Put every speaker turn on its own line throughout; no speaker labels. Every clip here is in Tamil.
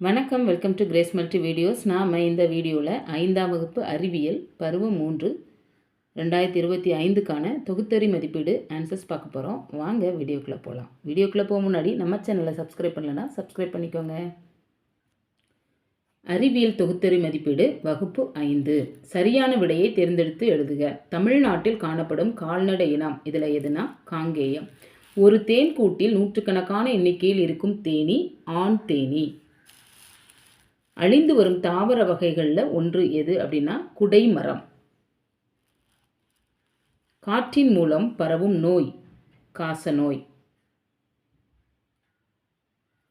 வணக்கம் welcome to Grace multi videos. நாம் இந்த வீடியோவில் ஐந்தாம் வகுப்பு அறிவியல் பருவம் மூன்று ரெண்டாயிரத்தி இருபத்தி ஐந்துக்கான தொகுத்தறி மதிப்பீடு ஆன்சர்ஸ் பார்க்க போகிறோம் வாங்க வீடியோக்குள்ளே போகலாம் வீடியோக்குள்ளே போக முன்னாடி நம்ம சேனலை சப்ஸ்கிரைப் பண்ணலன்னா சப்ஸ்கிரைப் பண்ணிக்கோங்க. அறிவியல் தொகுத்தறி மதிப்பீடு வகுப்பு ஐந்து. சரியான விடையை தேர்ந்தெடுத்து எழுதுக. தமிழ்நாட்டில் காணப்படும் கால்நடை இனம் இதில் எதுனா? காங்கேயம். ஒரு தேன் கூட்டில் நூற்றுக்கணக்கான எண்ணிக்கையில் இருக்கும் தேனி ஆண் தேனி. அழிந்து வரும் தாவர வகைகளில் ஒன்று எது அப்படின்னா குடைமரம். காற்றின் மூலம் பரவும் நோய் காச நோய்.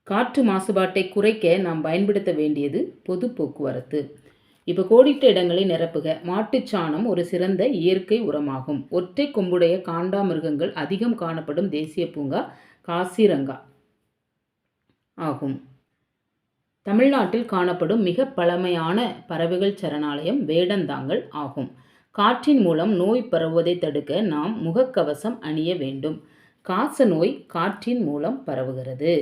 காற்று மாசுபாட்டை குறைக்க நாம் பயன்படுத்த வேண்டியது பொது போக்குவரத்து. இப்போ கோடிட்ட இடங்களை நிரப்புக. மாட்டுச்சாணம் ஒரு சிறந்த இயற்கை உரமாகும். ஒற்றை கொம்புடைய காண்டாமிருகங்கள் அதிகம் காணப்படும் தேசிய பூங்கா காசிரங்கா ஆகும். தமிழ்நாட்டில் காணப்படும் மிக பழமையான பறவைகள் சரணாலயம் வேடந்தாங்கல் ஆகும். காற்றின் மூலம் நோய் பரவுவதை தடுக்க நாம் முகக்கவசம் அணிய வேண்டும். காச நோய் காற்றின் மூலம் பரவுகிறது.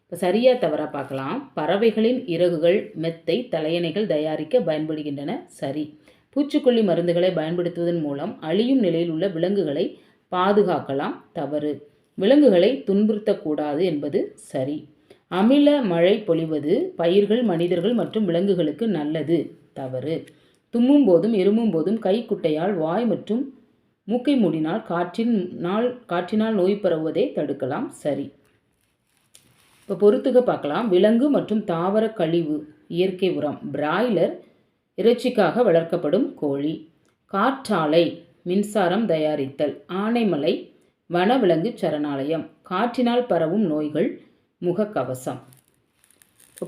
இப்போ சரியாக தவறா பார்க்கலாம். பறவைகளின் இறகுகள் மெத்தை தலையணைகள் தயாரிக்க பயன்படுகின்றன. சரி. பூச்சிக்கொல்லி மருந்துகளை பயன்படுத்துவதன் மூலம் அழியும் நிலையில் உள்ள விலங்குகளை பாதுகாக்கலாம். தவறு. விலங்குகளை துன்புறுத்தக்கூடாது என்பது சரி. அமில மழை பொழிவது பயிர்கள் மனிதர்கள் மற்றும் விலங்குகளுக்கு நல்லது. தவறு. தும்மும் போதும் இருமும் போதும் கைக்குட்டையால் வாய் மற்றும் மூக்கை மூடினால் காற்றின் நாள் காற்றினால் நோய் பரவுவதை தடுக்கலாம். சரி. இப்போ பொறுத்துக பார்க்கலாம். விலங்கு மற்றும் தாவர கழிவு இயற்கை உரம் பிராய்லர் இறைச்சிக்காக வளர்க்கப்படும் கோழி. காற்றாலை மின்சாரம் தயாரித்தல் ஆனைமலை வனவிலங்கு சரணாலயம். காற்றினால் பரவும் நோய்கள் முகக்கவசம்.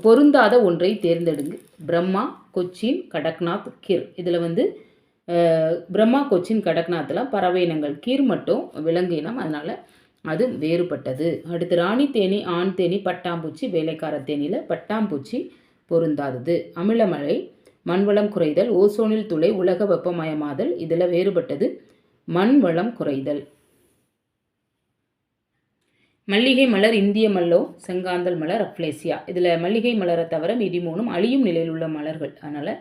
பொருந்தாத ஒன்றை தேர்ந்தெடுங்க. பிரம்மா கொச்சின் கடக்நாத் கிர். இதில் வந்து பிரம்மா கொச்சின் கடக்நாத்தில் பறவை இனங்கள் கீர் மட்டும் விலங்கு இனம் அதனால் அது வேறுபட்டது. அடுத்து ராணி தேனி ஆண் தேனி பட்டாம்பூச்சி வேலைக்கார தேனியில் பட்டாம்பூச்சி பொருந்தாதது. அமிலமழை மண்வளம் குறைதல் ஓசோனில் துளை உலக வெப்பமயமாதல் இதில் வேறுபட்டது. மண்வளம் குறைதல். மல்லிகை மலர் இந்திய மல்லோ செங்காந்தல் மலர் அப்ளேசியா இதில் மல்லிகை மலரை தவிர மீதி மூணும் அழியும் நிலையில் உள்ள மலர்கள். அதனால்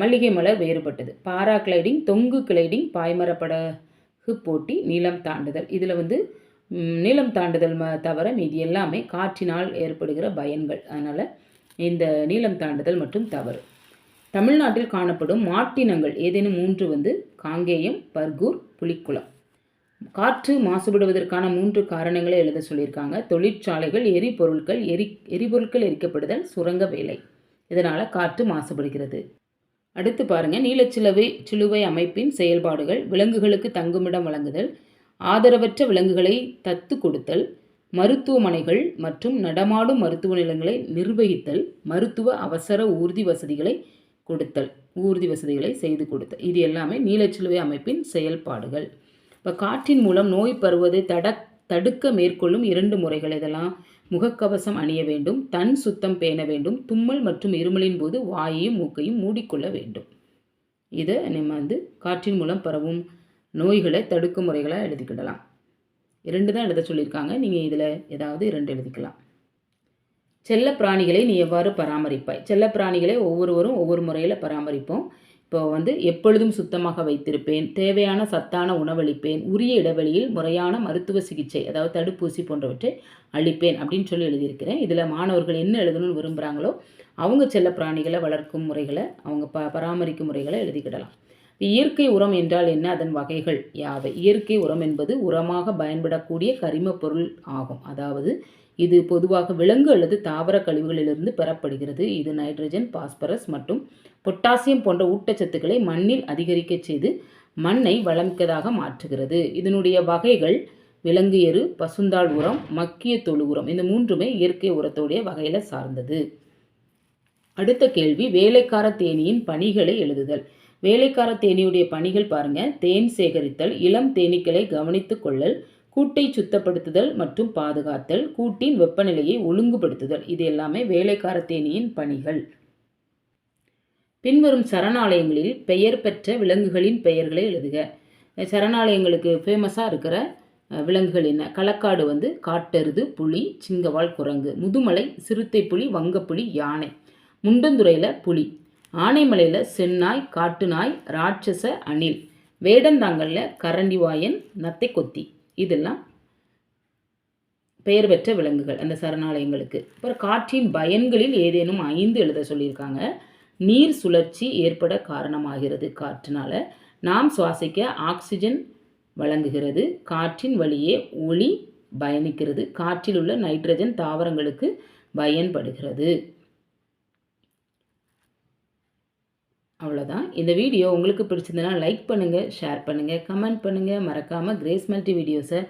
மல்லிகை மலர் வேறுபட்டது. பாரா கிளைடிங் தொங்கு கிளைடிங் பாய்மரப்படகு போட்டி நீளம் தாண்டுதல். இதில் வந்து நீளம் தாண்டுதல் ம தவிர மீதி எல்லாமே காற்றினால் ஏற்படுகிற பயன்கள். அதனால் இந்த நீளம் தாண்டுதல் மற்றும் தவறு. தமிழ்நாட்டில் காணப்படும் மாட்டினங்கள் ஏதேனும் மூன்று வந்து காங்கேயம் பர்கூர் புலிக்குளம். காற்று மாசுபடுவதற்கான மூன்று காரணங்களை எழுத சொல்லியிருக்காங்க. தொழிற்சாலைகள் எரிபொருட்கள் எரி எரிபொருட்கள் எரிக்கப்படுதல் சுரங்க வேலை. இதனால் காற்று மாசுபடுகிறது. அடுத்து பாருங்கள் நீலச்சிலுவை சிலுவை அமைப்பின் செயல்பாடுகள் விலங்குகளுக்கு தங்குமிடம் வழங்குதல் ஆதரவற்ற விலங்குகளை தத்து கொடுத்தல் மருத்துவமனைகள் மற்றும் நடமாடும் மருத்துவ நிலங்களை நிர்வகித்தல் மருத்துவ அவசர ஊர்தி வசதிகளை கொடுத்தல் ஊர்தி வசதிகளை செய்து கொடுத்தல். இது எல்லாமே நீலச்சிலுவை அமைப்பின் செயல்பாடுகள். இப்போ காற்றின் மூலம் நோய் பருவதை தட தடுக்க மேற்கொள்ளும் இரண்டு முறைகள் இதெல்லாம் முகக்கவசம் அணிய வேண்டும் தன் சுத்தம் பேண வேண்டும் தும்மல் மற்றும் இருமலின் போது வாயையும் மூக்கையும் மூடிக்கொள்ள வேண்டும். இதை நம்ம வந்து காற்றின் மூலம் பரவும் நோய்களை தடுக்கும் முறைகளாக எழுதிக்கிடலாம். இரண்டு தான் எழுத சொல்லியிருக்காங்க. நீங்கள் இதில் ஏதாவது இரண்டு எழுதிக்கலாம். செல்ல பிராணிகளை நீ எவ்வாறு பராமரிப்பாய்? செல்ல பிராணிகளை ஒவ்வொருவரும் ஒவ்வொரு முறையில் பராமரிப்போம். இப்போ வந்து எப்பொழுதும் சுத்தமாக வைத்திருப்பேன் தேவையான சத்தான உணவளிப்பேன் உரிய இடைவெளியில் முறையான மருத்துவ சிகிச்சை அதாவது தடுப்பூசி போன்றவற்றை அளிப்பேன் அப்படின்னு சொல்லி எழுதியிருக்கிறேன். இதில் மாணவர்கள் என்ன எழுதணும்னு விரும்புகிறாங்களோ அவங்க செல்ல பிராணிகளை வளர்க்கும் முறைகளை அவங்க ப பராமரிக்கும் முறைகளை எழுதிக்கிடலாம். இயற்கை உரம் என்றால் என்ன? அதன் வகைகள். யாவை? இயற்கை உரம் என்பது உரமாக பயன்படக்கூடிய கரிம பொருள் ஆகும். அதாவது இது பொதுவாக விலங்கு அல்லது தாவர கழிவுகளிலிருந்து பெறப்படுகிறது. இது நைட்ரஜன் பாஸ்பரஸ் மற்றும் பொட்டாசியம் போன்ற ஊட்டச்சத்துக்களை மண்ணில் அதிகரிக்க செய்து மண்ணை வளமிக்கதாக மாற்றுகிறது. இதனுடைய வகைகள் விலங்கு எரு பசுந்தாள் உரம் மக்கிய தொழு உரம். இந்த மூன்றுமே இயற்கை உரத்துடைய வகையில் சார்ந்தது. அடுத்த கேள்வி வேலைக்கார தேனியின் பணிகளை எழுதுதல். வேலைக்கார தேனியுடைய பணிகள் பாருங்க. தேன் சேகரித்தல் இளம் தேனீக்களை கவனித்து கொள்ளல் கூட்டை சுத்தப்படுத்துதல் மற்றும் பாதுகாத்தல் கூட்டின் வெப்பநிலையை ஒழுங்குபடுத்துதல். இது எல்லாமே வேலைக்கார தேனியின் பணிகள். பின்வரும் சரணாலயங்களில் பெயர் பெற்ற விலங்குகளின் பெயர்களை எழுதுக. சரணாலயங்களுக்கு ஃபேமஸாக இருக்கிற விலங்குகள் என்ன? களக்காடு வந்து காட்டெருது புலி சிங்கவால் குரங்கு முதுமலை சிறுத்தை புலி வங்கப்புலி யானை. முண்டந்துறையில் புலி. ஆனைமலையில் செந்நாய் காட்டுநாய் ராட்சச அணில். வேடந்தாங்கல்ல கரண்டிவாயன் நத்தை கொத்தி இதெல்லாம் பெயர் பெற்ற விலங்குகள் அந்த சரணாலயங்களுக்கு. அப்புறம் காற்றின் பயன்களில் ஏதேனும் ஐந்து எழுத சொல்லியிருக்காங்க. நீர் சுழற்சி ஏற்பட காரணமாகிறது காற்றுனால. நாம் சுவாசிக்க ஆக்சிஜன் வழங்குகிறது. காற்றின் வழியே ஒளி பயணிக்கிறது. காற்றில் உள்ள நைட்ரஜன் தாவரங்களுக்கு பயன்படுகிறது. அவ்வளோதான் இந்த வீடியோ உங்களுக்கு பிடிச்சிருந்தனா லைக் பண்ணுங்கள் ஷேர் பண்ணுங்கள் கமெண்ட் பண்ணுங்கள் மறக்காமல் கிரேஸ் மல்டி வீடியோஸை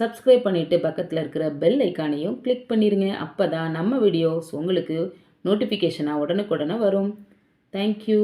சப்ஸ்கிரைப் பண்ணிவிட்டு பக்கத்தில் இருக்கிற பெல் ஐக்கானையும் கிளிக் பண்ணிடுங்க அப்போ தான் நம்ம வீடியோஸ் உங்களுக்கு நோட்டிஃபிகேஷனாக உடனுக்குடனே வரும். தேங்க்யூ